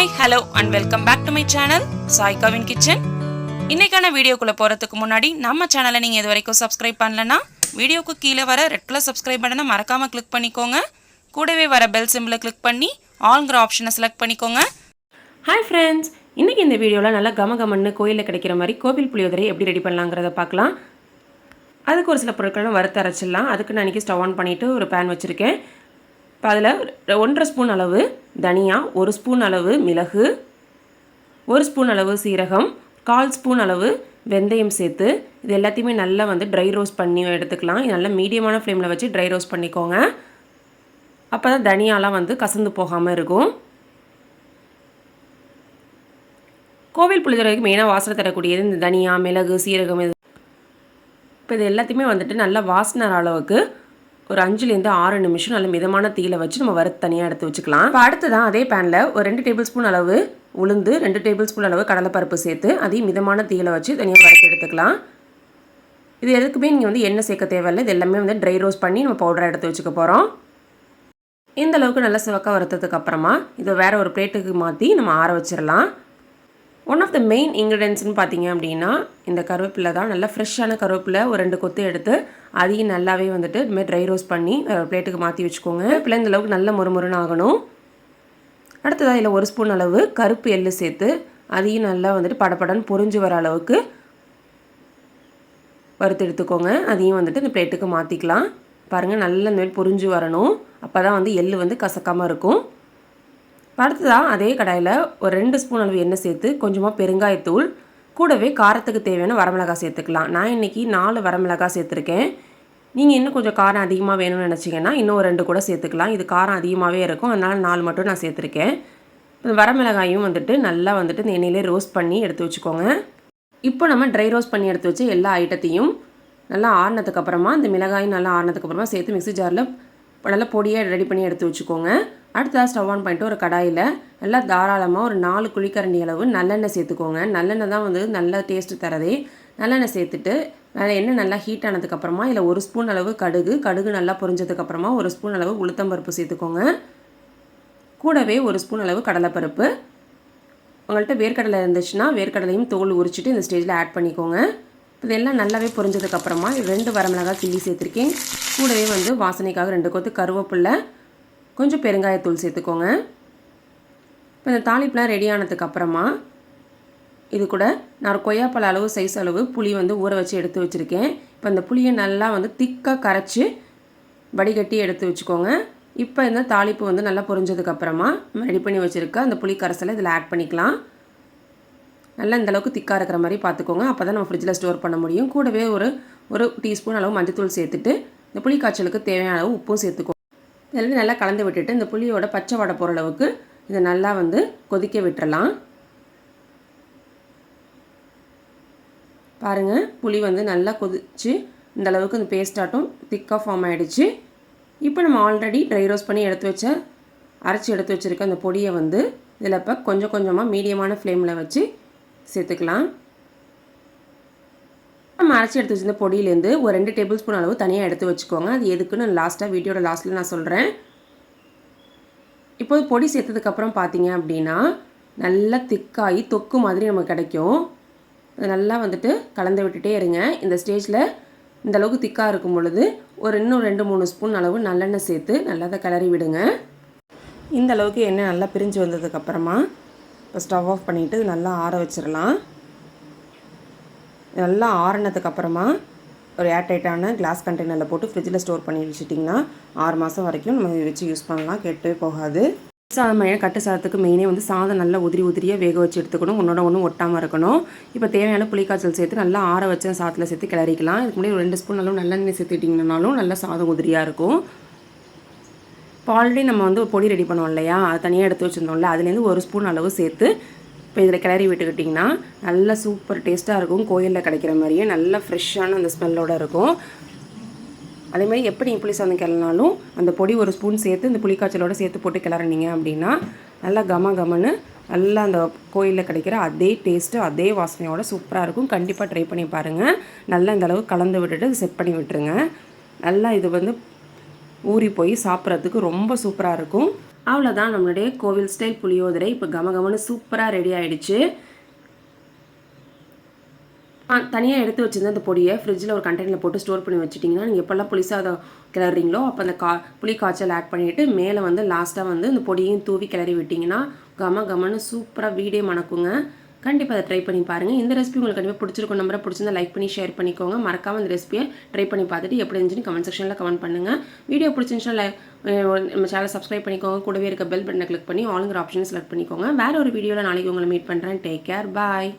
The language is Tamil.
Hi hello and welcome back to my channel சாய்காவின் kitchen இன்றைக்கான வீடியோக்குள்ளே போகிறதுக்கு முன்னாடி நம்ம சேனலை நீங்கள் இது வரைக்கும் சப்ஸ்கிரைப் பண்ணலன்னா வீடியோக்கு கீழே வர ரெட் கலர் சப்ஸ்கிரைப் பட்டனை மறக்காமல் கிளிக் பண்ணிக்கோங்க. கூடவே வர பெல் சிம்பிளை கிளிக் பண்ணி ஆல்ங்கிற ஆப்ஷனை செலக்ட் பண்ணிக்கோங்க. ஹாய் ஃப்ரெண்ட்ஸ் இன்றைக்கி இந்த வீடியோவில் நல்லா கம கமன்னு கோயிலில் கிடைக்கிற மாதிரி கோவில் புளியோதரை எப்படி ரெடி பண்ணலாங்கிறத பார்க்கலாம். அதுக்கு ஒரு சில பொருட்களும் வறுத்து அரைச்சிடலாம். அதுக்கு நான் இன்றைக்கி ஸ்டவ் ஆன் பண்ணிவிட்டு ஒரு பேன் வச்சுருக்கேன். இப்போ அதில் ஒன்றரை ஸ்பூன் அளவு தனியா ஒரு ஸ்பூன் அளவு மிளகு ஒரு ஸ்பூன் அளவு சீரகம் கால் ஸ்பூன் அளவு வெந்தயம் சேர்த்து இது எல்லாத்தையுமே நல்லா வந்து ட்ரை ரோஸ்ட் பண்ணி எடுத்துக்கலாம். இது நல்லா மீடியமான ஃப்ளேமில் வச்சு ட்ரை ரோஸ்ட் பண்ணிக்கோங்க. அப்போ தான் தனியாலாம் வந்து கசந்து போகாமல் இருக்கும். கோவில் புளிதுறைக்கு மெயினாக வாசனை தரக்கூடியது இந்த தனியா மிளகு சீரகம் இது. இப்போ இது எல்லாத்தையுமே வந்துட்டு நல்லா வாசனை அளவுக்கு ஒரு அஞ்சுலேருந்து ஆறு நிமிஷம் நல்ல மிதமான தீயில வச்சு நம்ம வறுத்து தனியாக எடுத்து வச்சுக்கலாம். இப்போ அடுத்ததான் அதே பேனில் ஒரு ரெண்டு டேபிள் ஸ்பூன் அளவு உளுந்து ரெண்டு டேபிள் ஸ்பூன் அளவு கடலைப்பருப்பு சேர்த்து அதையும் மிதமான தீயில வச்சு தனியாக வறுத்து எடுத்துக்கலாம். இது எதுக்குமே நீங்கள் வந்து எண்ணெய் சேர்க்க தேவையில்லை. இது எல்லாமே வந்து ட்ரை ரோஸ்ட் பண்ணி நம்ம பவுடராக எடுத்து வச்சுக்க போகிறோம் இந்த அளவுக்கு நல்லா சிவக்காக வறுத்ததுக்கு அப்புறமா இதை வேற ஒரு பிளேட்டுக்கு மாற்றி நம்ம ஆற வச்சிடலாம். ஒன் ஆஃப் த மெயின் இன்க்ரீடியன்ஸ்னு பார்த்தீங்க அப்படின்னா இந்த கருவேப்பிலை தான். நல்லா ஃப்ரெஷ்ஷான கருவேப்பிலை ஒரு ரெண்டு கொத்து எடுத்து அதையும் நல்லாவே வந்துட்டு இதுமாதிரி ட்ரை ரோஸ்ட் பண்ணி பிளேட்டுக்கு மாற்றி வச்சுக்கோங்க. வேப்பிலை அளவுக்கு நல்ல முறுமுறுன்னு ஆகணும். அடுத்ததாக இதில் ஒரு ஸ்பூன் அளவு கருப்பு எள்ளு சேர்த்து அதையும் நல்லா வந்துட்டு படப்படன்னு பொரிஞ்சு வர அளவுக்கு வறுத்து எடுத்துக்கோங்க. அதையும் வந்துட்டு இந்த பிளேட்டுக்கு மாற்றிக்கலாம் பாருங்கள் நல்ல இந்த மாதிரி பொரிஞ்சு வரணும். அப்போ தான் வந்து எள்ளு வந்து கசக்காமல் இருக்கும். அடுத்ததாக அதே கடாயில் ஒரு ரெண்டு ஸ்பூன் அளவு எண்ணெய் சேர்த்து கொஞ்சமாக பெருங்காயத்தூள் கூடவே காரத்துக்கு தேவையான வரமிளகாய் சேர்த்துக்கலாம். நான் இன்றைக்கி நாலு வரமிளகாய் சேர்த்துருக்கேன். நீங்கள் இன்னும் கொஞ்சம் காரம் அதிகமாக வேணும்னு நினச்சிங்கன்னா இன்னும் ஒரு ரெண்டு கூட சேர்த்துக்கலாம். இது காரம் அதிகமாகவே இருக்கும். அதனால் நாலு மட்டும் நான் சேர்த்துருக்கேன். வரமிளகாயும் வந்துட்டு நல்லா வந்துட்டு இந்த எண்ணெயிலே ரோஸ்ட் பண்ணி எடுத்து வச்சுக்கோங்க. இப்போ நம்ம ட்ரை ரோஸ்ட் பண்ணி எடுத்து வச்சு எல்லா ஐட்டத்தையும் நல்லா ஆறினதுக்கப்புறமா இந்த மிளகாயும் நல்லா ஆறினதுக்கப்புறமா சேர்த்து மிக்சி ஜாரில் நல்லா பொடியாக ரெடி பண்ணி எடுத்து வச்சுக்கோங்க. அடுத்ததாக ஸ்டவ் ஆன் பண்ணிட்டு ஒரு கடாயில் நல்லா தாராளமாக ஒரு நாலு குழிக்கரண்டி அளவு நல்லெண்ணெய் சேர்த்துக்கோங்க. நல்லெண்ணெய் தான் வந்து நல்ல டேஸ்ட்டு தரதே. நல்லெண்ணெய் சேர்த்துட்டு நல்லா எண்ணெய் நல்லா ஹீட் ஆனதுக்கப்புறமா இதில் ஒரு ஸ்பூன் அளவு கடுகு. கடுகு நல்லா பொரிஞ்சதுக்கப்புறமா ஒரு ஸ்பூன் அளவு உளுத்தம்பருப்பு சேர்த்துக்கோங்க. கூடவே ஒரு ஸ்பூன் அளவு கடலைப்பருப்பு. உங்கள்கிட்ட வேர்க்கடலை இருந்துச்சுன்னா வேர்க்கடலையும் தோல் உரிச்சிட்டு இந்த ஸ்டேஜில் ஆட் பண்ணிக்கோங்க. இதெல்லாம் நல்லாவே பொரிஞ்சதுக்கப்புறமா ரெண்டு வரமிளகாய் கிள்ளி சேர்த்துருக்கேன். கூடவே வந்து வாசனைக்காக ரெண்டு கொத்து கருவேப்பில்லை கொஞ்சம் பெருங்காயத்தூள் சேர்த்துக்கோங்க. இப்போ இந்த தாளிப்புலாம் ரெடி ஆனதுக்கப்புறமா இது கூட நான் ஒரு கொய்யாப்பழ அளவு சைஸ் அளவு புளி வந்து ஊற வச்சு எடுத்து வச்சுருக்கேன். இப்போ இந்த புளியை நல்லா வந்து திக்காக கரைச்சி வடிகட்டி எடுத்து வச்சுக்கோங்க. இப்போ இந்த தாளிப்பு வந்து நல்லா பொரிஞ்சதுக்கப்புறமா ரெடி பண்ணி வச்சுருக்க அந்த புளி கரைசலை இதில் ஆட் பண்ணிக்கலாம். நல்லா இந்தளவுக்கு திக்காக இருக்கிற மாதிரி பார்த்துக்கோங்க அப்போ தான் நம்ம ஃப்ரிட்ஜில் ஸ்டோர் பண்ண முடியும். கூடவே ஒரு ஒரு டீஸ்பூன் அளவு மஞ்சத்தூள் சேர்த்துட்டு இந்த புளி காய்ச்சலுக்கு தேவையான அளவு உப்பும் சேர்த்துக்கோ இதெல்லாம் நல்லா கலந்து விட்டுட்டு இந்த புளியோட பச்சை வடை போகிற அளவுக்கு இதை நல்லா வந்து கொதிக்க விட்டுறலாம். பாருங்கள் புளி வந்து நல்லா கொதிச்சு இந்த அளவுக்கு இந்த பேஸ்டாட்டும் திக்காக ஃபார்ம் ஆகிடுச்சு இப்போ நம்ம ஆல்ரெடி ட்ரை ரோஸ் பண்ணி எடுத்து வச்ச அரைச்சி எடுத்து வச்சுருக்க அந்த பொடியை வந்து இதில் இப்போ கொஞ்சம் கொஞ்சமாக மீடியமான ஃப்ளேமில் வச்சு சேர்த்துக்கலாம். நம்ம அரைச்சி எடுத்து வச்சிருந்த பொடியிலேருந்து ஒரு ரெண்டு டேபிள் ஸ்பூன் அளவு தனியாக எடுத்து வச்சுக்கோங்க. அது எதுக்குன்னு லாஸ்ட்டாக வீடியோட லாஸ்ட்டில் நான் சொல்கிறேன் இப்போது பொடி சேர்த்ததுக்கப்புறம் பார்த்தீங்க அப்படின்னா நல்லா திக்காகி தொக்கு மாதிரி நமக்கு கிடைக்கும். அது நல்லா வந்துட்டு கலந்து விட்டுட்டே இருங்க. இந்த ஸ்டேஜில் இந்த அளவுக்கு திக்காக இருக்கும் பொழுது ஒரு இன்னும் ரெண்டு மூணு ஸ்பூன் அளவு நல்லெண்ணெய் சேர்த்து நல்லா அதை கிளறி விடுங்க. இந்த அளவுக்கு எண்ணெய் நல்லா பிரிஞ்சு வந்ததுக்கப்புறமா இப்போ ஸ்டவ் ஆஃப் பண்ணிவிட்டு நல்லா ஆற வச்சிடலாம். நல்லா ஆறினதுக்கு அப்புறமா ஒரு ஏர்டைட்டான கிளாஸ் கண்டெய்னரில் போட்டு ஃப்ரிட்ஜில் ஸ்டோர் பண்ணி வச்சுட்டிங்கன்னா ஆறு மாதம் வரைக்கும் நம்ம வச்சு யூஸ் பண்ணலாம் கெட்டே போகாது. சாதம் கட்டு சாதத்துக்கு மெயினே வந்து சாதம் நல்லா உதிரி உதிரியாக வேக வச்சு எடுத்துக்கணும் உன்னோட ஒன்றும் ஒட்டாமல் இருக்கணும். இப்போ தேவையான புளிக்காய்ச்சல் சேர்த்து நல்லா ஆற வச்ச சாதத்தில் சேர்த்து கிளறிக்கலாம். இதுக்கு முன்னாடி ஒரு ரெண்டு ஸ்பூன் அளவு நல்லெண்ணெய் சேர்த்துட்டிங்கனாலும் நல்லா சாதம் உதிரியாக இருக்கும். இப்போ ஆல்ரெடி நம்ம வந்து ஒரு பொடி ரெடி பண்ணோம் இல்லையா? அது தனியாக எடுத்து வச்சுருந்தோம்ல அதுலேருந்து ஒரு ஸ்பூன் அளவு சேர்த்து இப்போ இதில் கிளறி விட்டுக்கிட்டிங்கன்னா நல்ல சூப்பர் டேஸ்ட்டாக இருக்கும். கோயிலில் கிடைக்கிற மாதிரியே நல்ல ஃப்ரெஷ்ஷான அந்த ஸ்மெல்லோடு இருக்கும். அதே மாதிரி எப்படி புளி சாதம் கிளறினாலும் அந்த பொடி ஒரு ஸ்பூன் சேர்த்து இந்த புளிக்காய்ச்சலோடு சேர்த்து போட்டு கிளறினீங்க அப்படின்னா நல்லா கம கமன்னு நல்லா அந்த கோயிலில் கிடைக்கிற அதே டேஸ்ட்டு அதே வாசனையோட சூப்பராக இருக்கும். கண்டிப்பாக ட்ரை பண்ணி பாருங்கள் நல்லா இந்த அளவு கலந்து விட்டுட்டு செட் பண்ணி விட்டுருங்க. நல்லா இது வந்து ஊறி போய் சாப்பிட்றதுக்கு ரொம்ப சூப்பராக இருக்கும். அவ்வளோதான் நம்மளுடைய கோவில் ஸ்டைல் புளியோதரை. இப்போ கமகமனு சூப்பராக ரெடி ஆகிடுச்சு தனியாக எடுத்து வச்சிருந்த அந்த பொடியை ஃப்ரிட்ஜில் ஒரு கண்டெய்னரில் போட்டு ஸ்டோர் பண்ணி வச்சுட்டிங்கன்னா நீங்கள் எப்போல்லாம் புளிசாதம் கிளறிங்களோ கிளறீங்களோ அப்போ அந்த கா புளி காய்ச்சல் ஆட் பண்ணிவிட்டு மேலே வந்து லாஸ்ட்டாக வந்து இந்த பொடியையும் தூவி கிளறி விட்டிங்கன்னா கம கமன்னு சூப்பராக வீடே மணக்குங்க. கண்டிப்பாக அதை ட்ரை பண்ணி பாருங்கள் இந்த ரெசிபி உங்களுக்கு கண்டிப்பாக பிடிச்சிருக்கும் நம்பரை பிடிச்சிருந்தா லைக் பண்ணி ஷேர் பண்ணிக்கோங்க. மறக்காமல் இந்த ரெசிபியை ட்ரை பண்ணி பார்த்துட்டு எப்படி இருந்துச்சுன்னு கமெண்ட் செக்ஷனில் கமெண்ட் பண்ணுங்கள் வீடியோ பிடிச்சிருந்துச்சுன்னா லை நம்ம சேனலை சப்ஸ்கிரைப் பண்ணிக்கோங்க. கூடவே இருக்க பெல் பட்டனை கிளிக் பண்ணி ஆளுங்கிற ஆப்ஷனை செலக்ட் பண்ணிக்கோங்க. வேறு ஒரு வீடியோவில் நாளைக்கு உங்களை மீட் பண்ணுறேன் டேக் கேர் பாய்